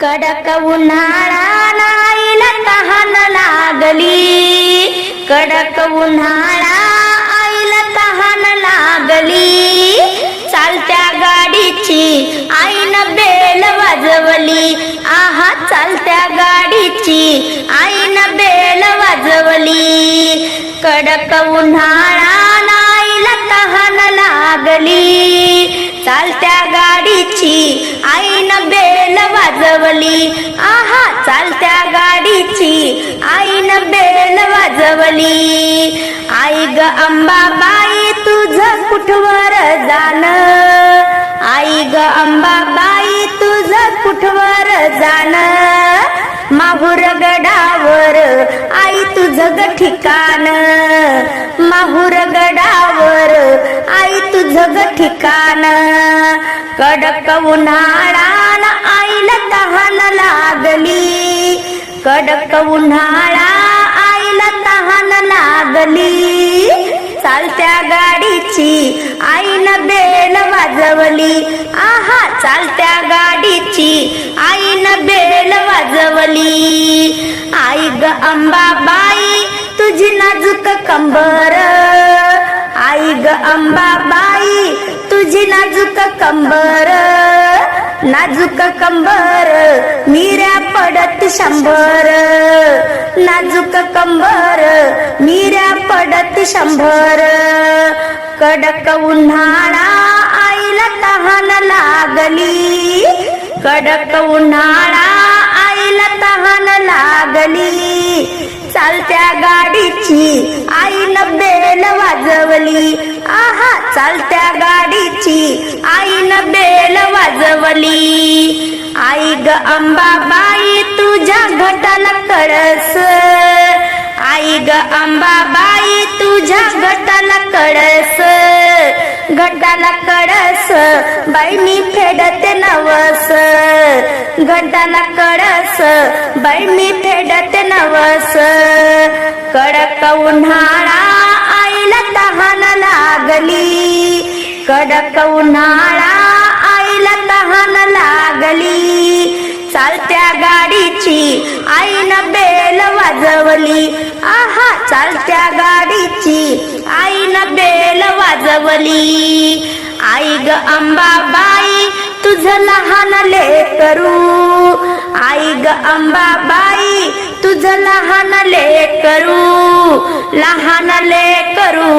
कडक उन्हाळा नाईला तहान लागली. कडक उन्हाळा आईला तहान लागली. चालत्या गाडीची आईन बेल वाजवली. आहा चालत्या गाडीची आईनं बेल वाजवली. कडक उन्हाळा नाईला तहान लागली. चालत्या गाडीची वाजवली. आहा चालत्या गाडीची आईनं बेल वाजवली. आई ग अंबाबाई तुझं कुठवर जाण? आई ग अंबाबाई तुझं कुठवर जाण? माहूर गडावर आई तुझं ग ठिकाण. माहूर गडावर आई तुझं ग ठिकाण. कडक उन्हाळा आईला तहान लागली. कडक उन्हाळा आईला तहान लागली. चालत्या गाडीची आईनं बेल वाजवली. आहा चालत्या गाडीची आई ग अंबाबाई तुझी नाजूक कंबर. आई ग अंबाबाई तुझी नाजूक कंबर. नाजूक कंबर मिऱ्या पडत शंभर. नाजूक कंबर मिऱ्या पडत शंभर. कडक उन्हाळा आईला तहान लागली. कडक उन्हाळा आईला तहान लागली. चालत्या गाडीची आईनं बेल वाजवली. आहा चालत्या गाडीची आईनं बेल वाजवली. आई ग अंबाबाई तुझ्या घटाला कळस. आई ग अंबाबाई तुझ्या घटाला कळस. घटाला कळस. बाईनी फेडते नवस. घटाला कळस. बाईनी फेडते नवस. कडक उन्हाळा आईला तहान लागली. कडक उन्हाळा आईला तहान लागली. चालत्या गाडीची आईनं बेल वाजवली. आहा चालत्या गाडीची आईनं बेल वाजवली. आई ग अंबाबाई तुझं लहान लेकरू. आई ग अंबाबाई तुझं लहान लेकरू. लहान लेकरू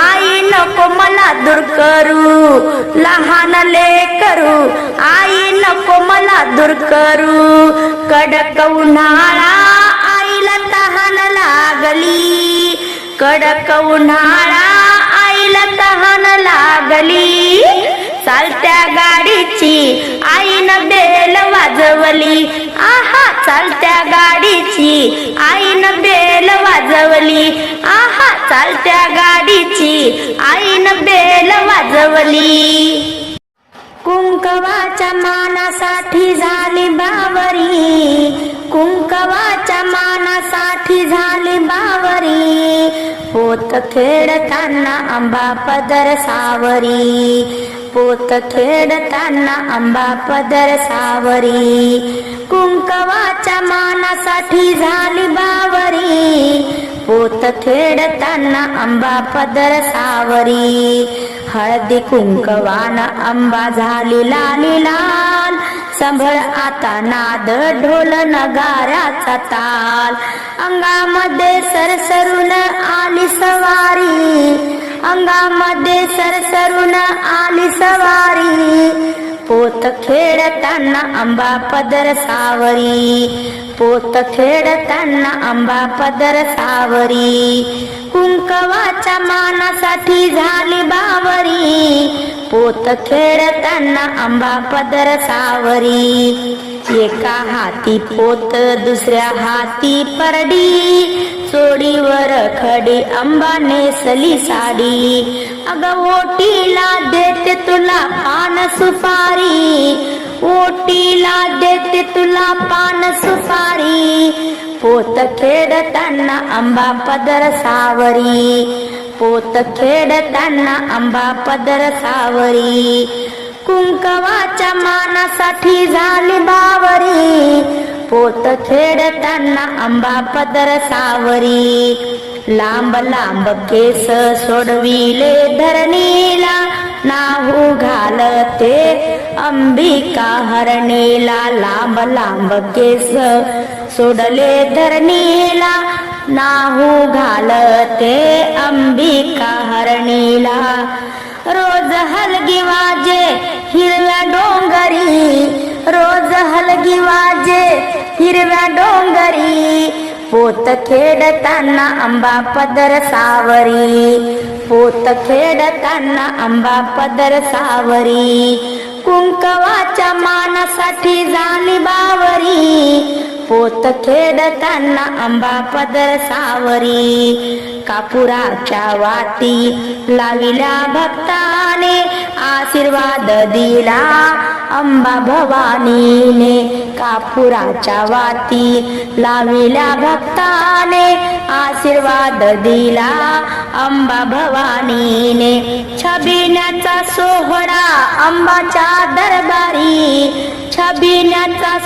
आई नको मला दूर करू. लहान लेकरू आई नको मला दूर करू. कडक उन्हाळा आईला तहान लागली. कडक उन्हाळा आईला तहान लागली. चालत्या गाडीची आईनं बेल वाजवली. आहा चालत्या गाडीची आईनं बेल वाजवली. आहा चालत्या गाडीची आईनं बेल वाजवली. कुंकवाच्या मानासाठी झाली बावरी. कुंकवाच्या मानासाठी झाली बावरी. पोत खेळताना आंबा पदर सावरी. पोत खेळताना आंबा पदर सावरी. कुंकवाच्या मानासाठी झाली बावरी. पोत खेळताना आंबा पदर सावरी. हळदी कुंकवान आंबा झाली लाली लाल. संभळ आता नाद ढोल नगाऱ्याचा ताल. अंगामध्ये सरसरून आली सवारी. अंगामध्ये सरसरून आली सवारी. पोत खेळताना आंबा पदर सावरी. पोत खेळताना आंबा पदर सावरी. कुंकवाच्या मानासाठी झाली बावरी. पोत खेळताना आंबा पदर सावरी. एका हाती पोत दुसऱ्या हाती परडी. चोडीवर खडी आंबा नेसली साडी. अग ओटीला देते तुला पान सुपारी. ओटीला देते तुला पान सुपारी. पोत खेडताना आंबा पदर सावरी. पोत खेडताना आंबा पदर सावरी. कुंकवाच्या मानासाठी झाली बावरी. पोत खेडताना आंबा पदर सावरी. लांब लांब केस सोडविले धरणीला. नाहू घालते अंबिका हरणीला लांब लांब केस. सोडले धरणीला नाहू घालते अंबिका हरणीला. रोज हलगी वाजे हिरव्या डोंगरी रोज हलगी वाजे हिरव्या डोंगरी. पोत खेडताना आंबा पदर सावरी पोत खेळताना आंबा पदर सावरी. कुंकवाच्या मानासाठी झाली बावरी. पोत खेळताना आंबा पदर सावरी. कापुराच्या वाती लाविल्या भक्ताने आशीर्वाद दिला अंबा भवानीने. कापुराच्या वाती लाविल्या भक्ताने आशीर्वाद दिला अंबा भवानीने. छबिण्याचा सोहळा अंबाच्या दरबारी छबिण्याचा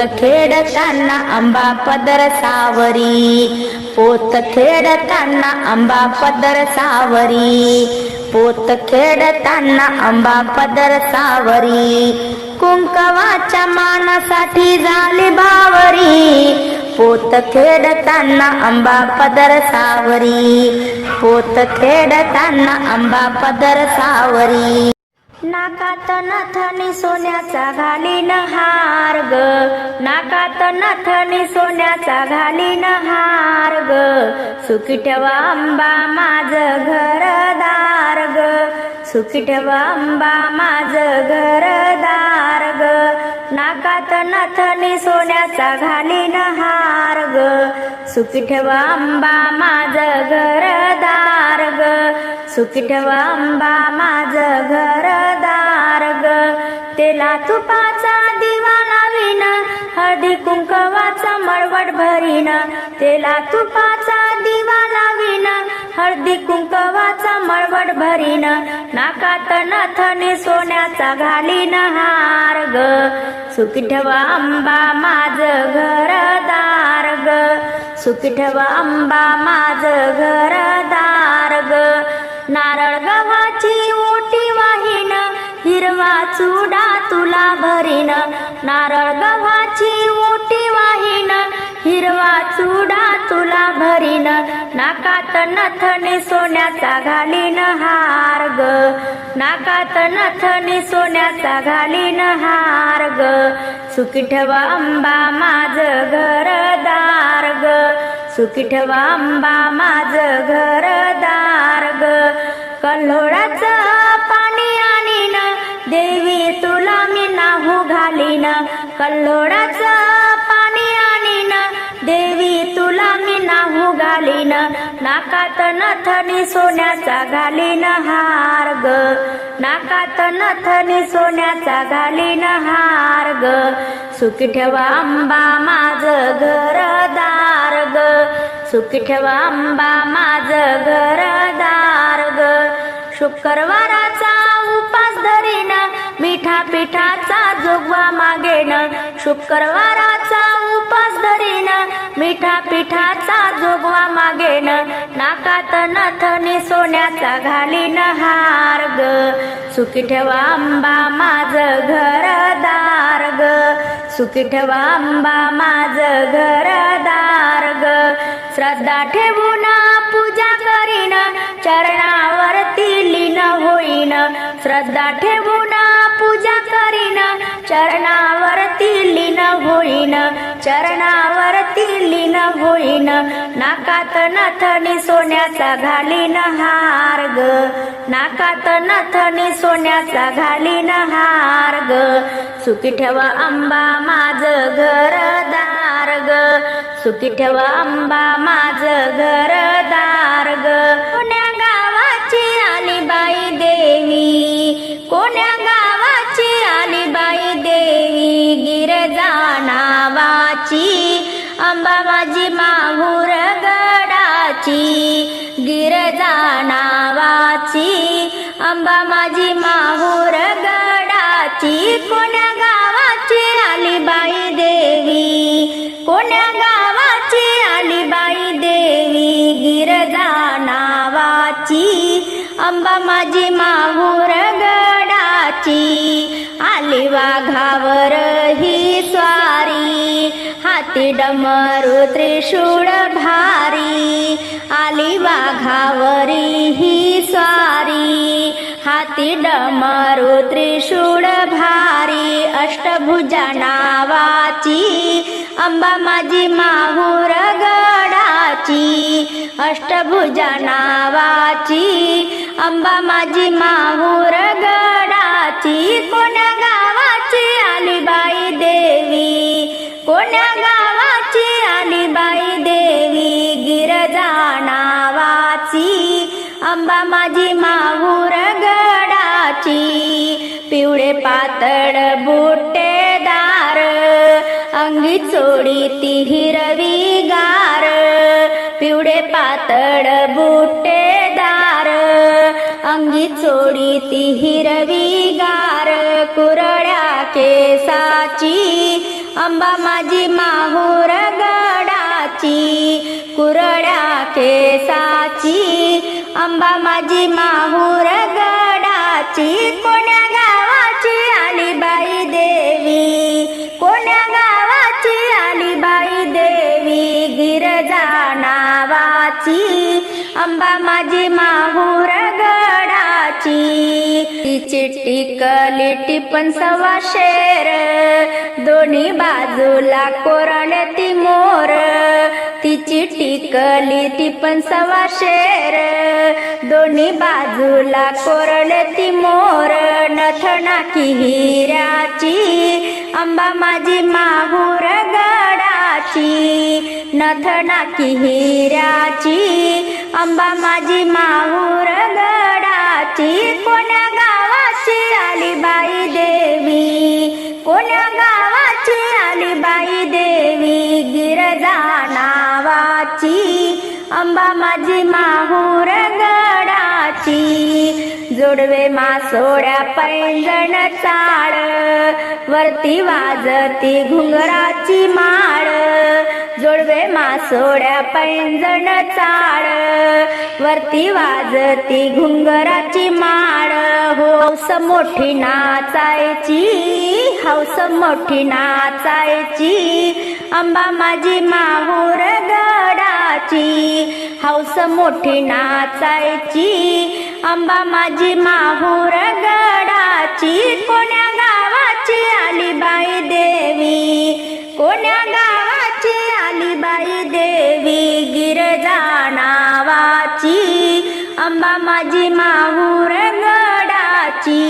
पोत खेळताना आंबा पदर सावरी. पोत खेळताना आंबा पदर सावरी. पोत खेळताना आंबा पदर सावरी. कुंकवाच्या मानासाठी झाली बावरी. पोत खेळताना आंबा पदर सावरी. पोत खेळताना आंबा पदर सावरी. नाकात नथनी सोन्याचा घालीन हार ग. नाकात नथनी सोन्याचा घालीन हार ग. सुखी ठेवा अंबा माझ घरदार ग. सुखी ठेवा अंबा माझ घरदार ग. नाकात नथनी सोन्याचा घालीन हार ग. सुखी ठेवा अंबा माझ घरदार ग. सुखी ठेवा अंबा माझ घरदार ग. तेला तुपाचा दिवा लावीन हळदी कुंकवाचा मळवट भरीन. तेला तुपाचा दिवा लावीन हळदी कुंकवाचा मळवट भरीन. नाकात नथने सोन्याचा घालीन हार ग. सुखी ठेवा अंबा माझ घरदार ग. सुखी ठेवा अंबा माझ घरदार ग. नारळ गव्हाची ओटी वाहीन हिरवा चुडा तुला भरीन. नारळ गव्हाची ओटी वाहीन हिरवा चुडा तुला भरीन. नाकात नथने सोन्याचा घालीन हार ग. नाकात नथने सोन्याचा घालीन हार ग. सुखी ठेवा अंबा माझ घरदार ग. सुखी ठेवा अंबा माझ घरदार ग. कल्होळाच पाणी आणीन देवी तुला मी नाहू घालीन. कल्होळाच पाणी आणीन देवी तुला मी नाहू घालीन. नाकात नथनी सोन्याचा घालीन हार ग. नाकात नथनी सोन्याचा घालीन हार ग. सुखी ठेवा आंबा माझ घरदार ग. सुखी ठेवा आंबा माझ घरदार ग. शुक्रवाराचा उपास धरीन मिठा पिठाचा जोगवा मागेन. शुक्रवाराचा उपास धरीन मिठा पिठाचा जोगवा मागेन. नाकात नथनी सोन्याचा घालीन हार ग. सुखी ठेवा आंबा माझ घरदार ग. सुखी ठेवा आंबा माझ घरदार ग. श्रद्धा ठेवून पूजा करीन चरणावरती लीन होईन. श्रद्धा ठेवून चरणावरती लीन होईन चरणावरती लीन होईन. नाकात नथनी सोन्याचा घालीन हार ग नाकात नथनी सोन्याचा घालीन हार ग सुखी ठेवा अंबा माझ घरदार ग सुखी ठेवा अंबा माझ घरदार ग कोण्या गावाची आली बाई देवी कोण्या गावाची आली बाई जाणावाची अंबा माझी माहूर गडाची. गिरजा जाणावाची अंबा माझी माहूर गडाची. कोण्या गावाची आली बाई देवी? कोण्या गावाची आली बाई देवी? गिरजा जाणावाची अंबा माझी माहूर गडाची. आली वाघावर ही स्वारी. हाती डमरू त्रिशूळ भारी. आली वाघावरी ही स्वारी. हाती डमरू त्रिशूळ भारी. अष्टभुजा नावाची अंबा माझी माहूर गडाची. अष्टभुजा नावाची अंबा माझी माहूर गडाची. कोण्या गावाची आली बाई देवी गिरजा नावाची अंबा माझी माहूर गडाची. पिवळे पातळ बुट्टेदार अंगी चोडी ती हिरवी गार. पिवळे पातळ बुट्टेदार अंगी चोडी ती हिरवी गार. कुरळ्या केसाची. अंबा माझी माहूर गडाची कुरड्या केसाची. अंबा माझी माहूर गडाची कोण्या गावाची आली बाई देवी? कोण्या गावाची आली बाई देवी? गिरजा नावाची. अंबा माझी माहूर गडाची तिची टिकली टिपण सवा शेर. दोन्ही बाजूला कोरडे ती मोर. तिची टिकली टिपण सवा शेर. दोन्ही बाजूला कोरडे ती मोर. नथनाकी हिऱ्याची अंबा माझी माहूर गडाची. नथनाकी हिऱ्याची अंबा माझी माहूर ती कोण्या गावाची आली बाई देवी? कोण्या गावाची आली बाई देवी? गिरजा नावाची अंबा माझी माहूर गडाची. जोडवे मासोड्या पैंजण चाळ वरती वाजती घुंगराची माळ. जोडवे मासोड्या पैंजण चाळ. वरती वाजती घुंगराची माळ. हौस मोठी नाचायची हौस मोठी नाचायची. अंबा माझी माहूर गडाची. हौस मोठी नाचायची अंबा माझी माहूर गडाची. कोण्या गावाची आली बाई देवी? कोण्या गावा बाई देवी गिरजा नावाची अंबा माझी माहूर गडाची